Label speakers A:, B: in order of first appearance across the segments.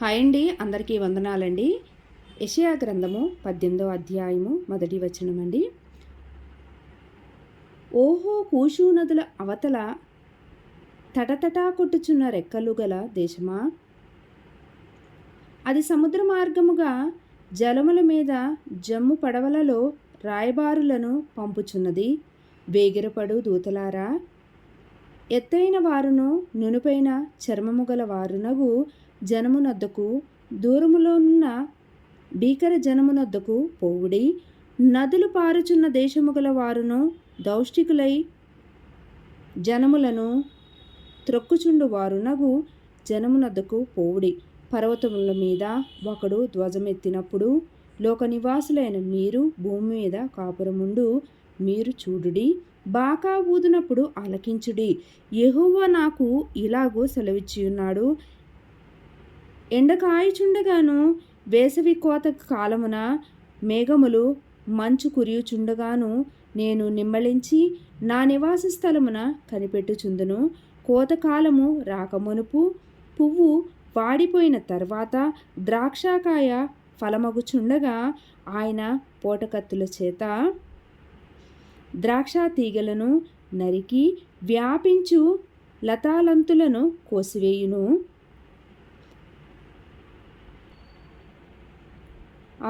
A: Hi అండి అందరికీ వందనాలండి. యషయా గ్రంథము పద్దెనిమిదో అధ్యాయము మొదటి వచనం అండి ఓహో కూషు నదుల అవతల తటతటా కొట్టుచున్న రెక్కలు గల దేశమా? అది సముద్ర మార్గముగా జలముల మీద జమ్ము పడవలలో రాయబారులను పంపుచున్నది. వేగిరపడు దూతలారా ఎత్తైన వారును నునుపైన చర్మము గల వారునగు జనమునొద్దకు దూరములోనున్న భీకర జనమునొద్దకు పోవుడి నదులు పారుచున్న దేశము గల వారును దౌష్టికులై జనములను త్రొక్కుచుండు వారునగు జనమునద్దకు పోవుడి. పర్వతముల మీద ఒకడు ధ్వజమెత్తినప్పుడు లోక నివాసులైన మీరు భూమి మీద కాపురముండు మీరు చూడుడి బాకా ఊదినప్పుడు ఆలకించుడి. యెహోవా నాకు ఇలాగూ సెలవిచ్చి ఉన్నాడు ఎండ కాయుచుండగాను వేసవి కోత కాలమున మేఘములు మంచు కురియుచుండగాను నేను నిమ్మళించి నా నివాస స్థలమున కనిపెట్టుచుందును. కోతకాలము రాకమునుపు పువ్వు వాడిపోయిన తర్వాత ద్రాక్షకాయ ఫలమగుచుండగా ఆయన పోటకత్తుల చేత ద్రాక్ష తీగలను నరికి వ్యాపించు లతాలంతులను కోసివేయును.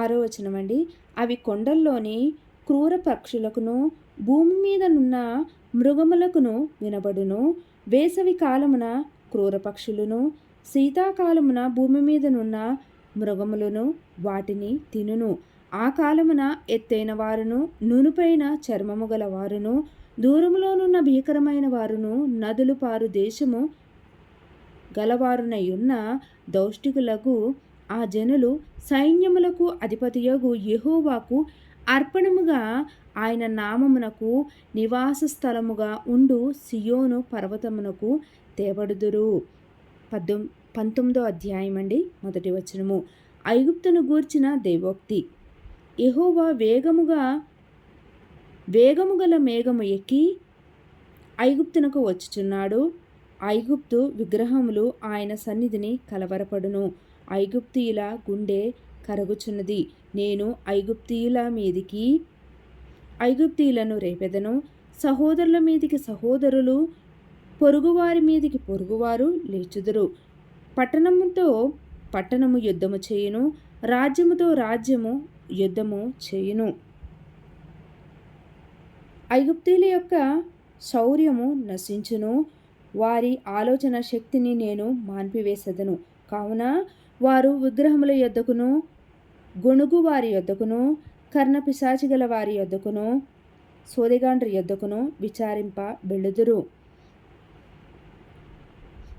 A: ఆరో వచనం అండి అవి కొండల్లోని క్రూర పక్షులకును భూమి మీదనున్న మృగములకును వినబడును. వేసవి కాలమున క్రూర పక్షులను శీతాకాలమున భూమి మీదనున్న మృగములను వాటిని తినును. ఆ కాలమున ఎత్తైన వారును నూనెపైన చర్మము గల వారును దూరంలోనున్న భీకరమైన వారును నదులు పారు దేశము గలవారునయున్న దౌష్టికులకు ఆ జనులు సైన్యములకు అధిపతియగు యహోవాకు అర్పణముగా ఆయన నామమునకు నివాస స్థలముగా ఉండు సియోను పర్వతమునకు తేబడుదురు. పద్దెం పంతొమ్మిదో అధ్యాయం అండి మొదటి వచనము. ఐగుప్తును గూర్చిన దేవోక్తి. యహోవా వేగముగా వేగము గల మేఘము ఎక్కి ఐగుప్తునకు వచ్చుచున్నాడు. ఐగుప్తు విగ్రహములు ఆయన సన్నిధిని కలవరపడును. ఐగుప్తీయుల గుండె కరుగుచున్నది. నేను ఐగుప్తీయుల మీదికి ఐగుప్తీయులను రేపెదను. సహోదరుల మీదికి సహోదరులు పొరుగువారి మీదికి పొరుగువారు లేచుదురు. పట్టణముతో పట్టణము యుద్ధము చేయును. రాజ్యముతో రాజ్యము యుద్ధము చేయును. ఐగుప్తీల యొక్క శౌర్యము నశించును. వారి ఆలోచన శక్తిని నేను మాన్పివేసెదను. కావున వారు విగ్రహముల యొద్దకును గొణుగు వారి యొద్దకును కర్ణ పిశాచిగల వారి యొద్దకును సోదిగాండ్రి యొద్దకును విచారింప బెళ్ళుదురు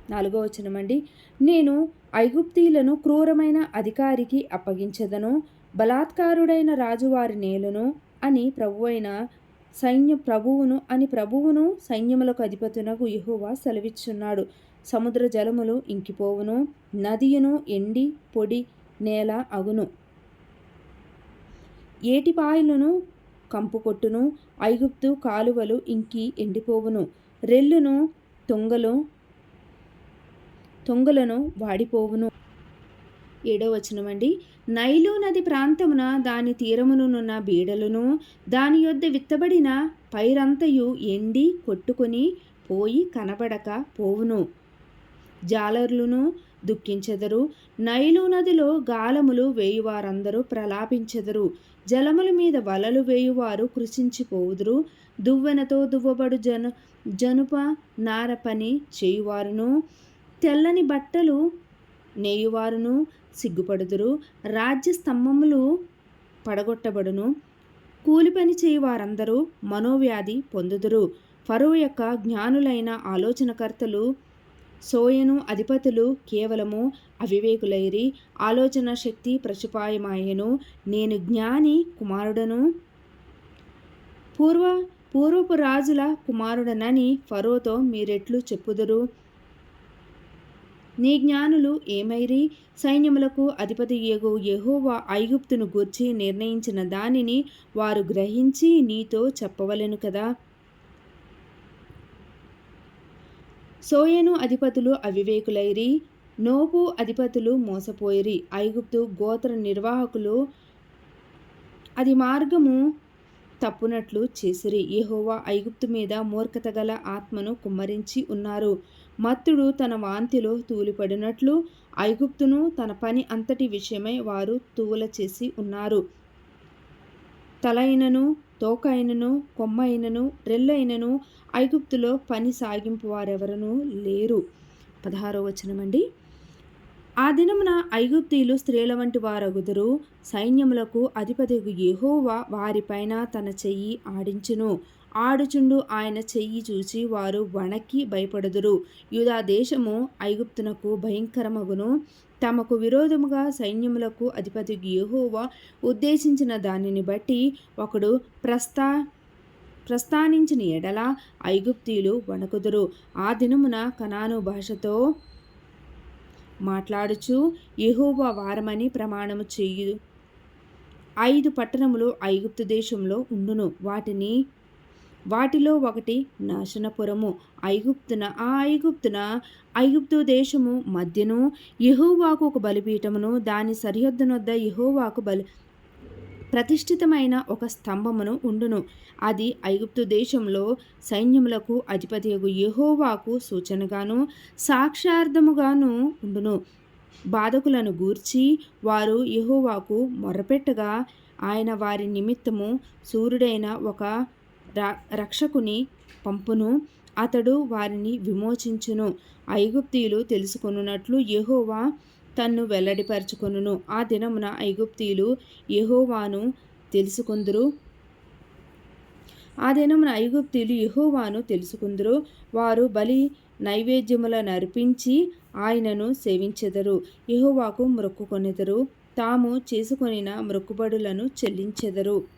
A: నాలుగో వచనమండి. నేను ఐగుప్తీలను క్రూరమైన అధికారికి అప్పగించదను బలాత్కారుడైన రాజువారి నేలను అని ప్రభువైన సైన్య ప్రభువును అని ప్రభువును సైన్యములకు అధిపతునకు యహోవా సెలవిచ్చున్నాడు. సముద్ర జలములు ఇంకిపోవును నదియును ఎండి పొడి నేల అగును. ఏటిపాయలను కంపుకొట్టును ఐగుప్తు కాలువలు ఇంకి ఎండిపోవును. రెల్లును తొంగలు తొంగలను వాడిపోవును. ఏడో వచనమండి. నైలు నది ప్రాంతమున దాని తీరమునున్న బీడలను దాని యొద్ద విత్తబడిన పైరంతయు ఎండి కొట్టుకొని పోయి కనబడక పోవును. జాలర్లును దుఃఖించెదరు. నైలు నదిలో గాలములు వేయువారందరూ ప్రలాపించెదరు. జలముల మీద వలలు వేయువారు కృషించిపోవుదురు దువ్వెనతో దువ్వబడు జను జనుప నార పని చేయువారును. తెల్లని బట్టలు నేయువారును సిగ్గుపడుదురు. రాజ్య స్తంభములు పడగొట్టబడును. కూలి పని చేయువారందరూ మనోవ్యాధి పొందుదురు. ఫరో యొక్క జ్ఞానులైన ఆలోచనకర్తలు సోయను అధిపతులు కేవలము అవివేకులైరి ఆలోచన శక్తి ప్రచుపాయమాయను నేను జ్ఞాని కుమారుడను. పూర్వ పూర్వపు రాజుల కుమారుడనని ఫరోతో మీరెట్లు చెప్పుదురు. నీ జ్ఞానులు ఏమైరి? సైన్యములకు అధిపతి ఏగో యహోవా ఐగుప్తును గూర్చి నిర్ణయించిన దానిని వారు గ్రహించి నీతో చెప్పవలెను కదా. సోయను అధిపతులు అవివేకులైరి నోపు అధిపతులు మోసపోయిరి. ఐగుప్తు గోత్ర నిర్వాహకులు అది మార్గము తప్పునట్లు చేసిరి. యహోవా ఐగుప్తు మీద మూర్ఖత గల ఆత్మను కుమ్మరించి ఉన్నారు. మత్తుడు తన వాంతిలో తూలిపడినట్లు ఐగుప్తును తన పని అంతటి విషయమై వారు తూల చేసి ఉన్నారు. తలైనను తోకైనను కొమ్మైనను రెల్లైనను ఐగుప్తులో పని సాగింపు వారెవరనూ లేరు. పదహారో వచనమండి. ఆ దినమున ఐగుప్తీయులు స్త్రీల వంటి వారగుదురు సైన్యములకు అధిపతిగు యెహోవా వారిపైన తన చెయ్యి ఆడించును. ఆడుచుండు ఆయన చెయ్యి చూచి వారు వణకి భయపడుదురు. యూదా దేశము ఐగుప్తునకు భయంకరమగును. తమకు విరోధముగా సైన్యములకు అధిపతి యెహోవా ఉద్దేశించిన దానిని బట్టి ఒకడు ప్రస్థా ప్రస్థానించిన ఎడల ఐగుప్తీయులు వణకుదురు. ఆ దినమున కనాను భాషతో మాట్లాడుచు యహోవా వారమని ప్రమాణము చేయు. ఐదు పట్టణములు ఐగుప్తు దేశంలో ఉండును. వాటిని వాటిలో ఒకటి నాశనపురము. ఐగుప్తున ఆ ఐగుప్తున ఐగుప్తు దేశము మధ్యను యహోవాకు ఒక బలిపీఠమును దాని సరిహద్దునొద్ద యహోవాకు బలి ప్రతిష్ఠితమైన ఒక స్తంభమును ఉండును. అది ఐగుప్తు దేశంలో సైన్యములకు అధిపతియగు యహోవాకు సూచనగాను సాక్షార్థముగాను ఉండును. బాధకులను గూర్చి వారు యహోవాకు మొర్రపెట్టగా ఆయన వారి నిమిత్తము సూర్యుడైన ఒక రక్షకుని పంపును అతడు వారిని విమోచించును. ఐగుప్తీయులు తెలుసుకొనున్నట్లు యహోవా తన్ను వెల్లడిపరచుకొనును. ఆ దినమున ఐగుప్తీయులు యహోవాను తెలుసుకుందురు. ఆ దినమున ఐగుప్తీయులు యహోవాను తెలుసుకుందరు. వారు బలి నైవేద్యముల అర్పించి ఆయనను సేవించెదరు. యహోవాకు మొక్కుకొనెదరు. తాము చేసుకొనిన మొక్కుబడులను చెల్లించెదరు.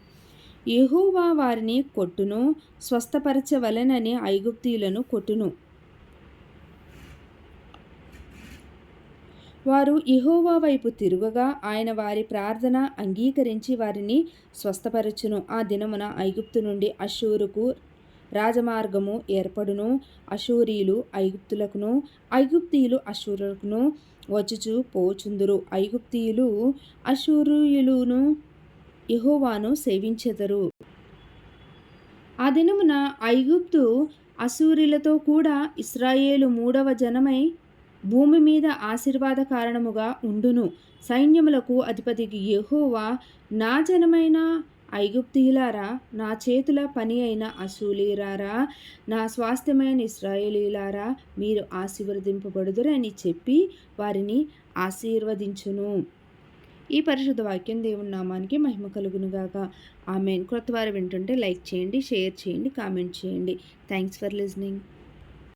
A: యహోవా వారిని కొట్టును స్వస్థపరచవలెనని ఐగుప్తీయులను కొట్టును. వారు ఇహోవా వైపు తిరుగగా ఆయన వారి ప్రార్థన అంగీకరించి వారిని స్వస్థపరచును. ఆ దినమున ఐగుప్తు నుండి అషూరుకు రాజమార్గము ఏర్పడును. అషూరీలు ఐగుప్తులకును ఐగుప్తీయులు అషూరులకును వచ్చుచు పోచుందురు. ఐగుప్తీయులు అషూరియులును యహోవాను సేవించెదరు. ఆ దినమున ఐగుప్తు అసూరిలతో కూడా ఇస్రాయేలు మూడవ జనమై భూమి మీద ఆశీర్వాద కారణముగా ఉండును. సైన్యములకు అధిపతికి యహోవా నా జనమైన ఐగుప్తీయులారా నా చేతుల పని అయిన అసూలీరారా నా స్వాస్థ్యమైన ఇస్రాయేలీలారా మీరు ఆశీర్వదింపబడుదురని చెప్పి వారిని ఆశీర్వదించును. ఈ పరిశుద్ధ వాక్యం దేవుని నామానికి మహిమ కలుగునుగాక. ఆమెన్. క్రొత్త వారు వింటుంటే లైక్ చేయండి షేర్ చేయండి కామెంట్ చేయండి. Thanks for listening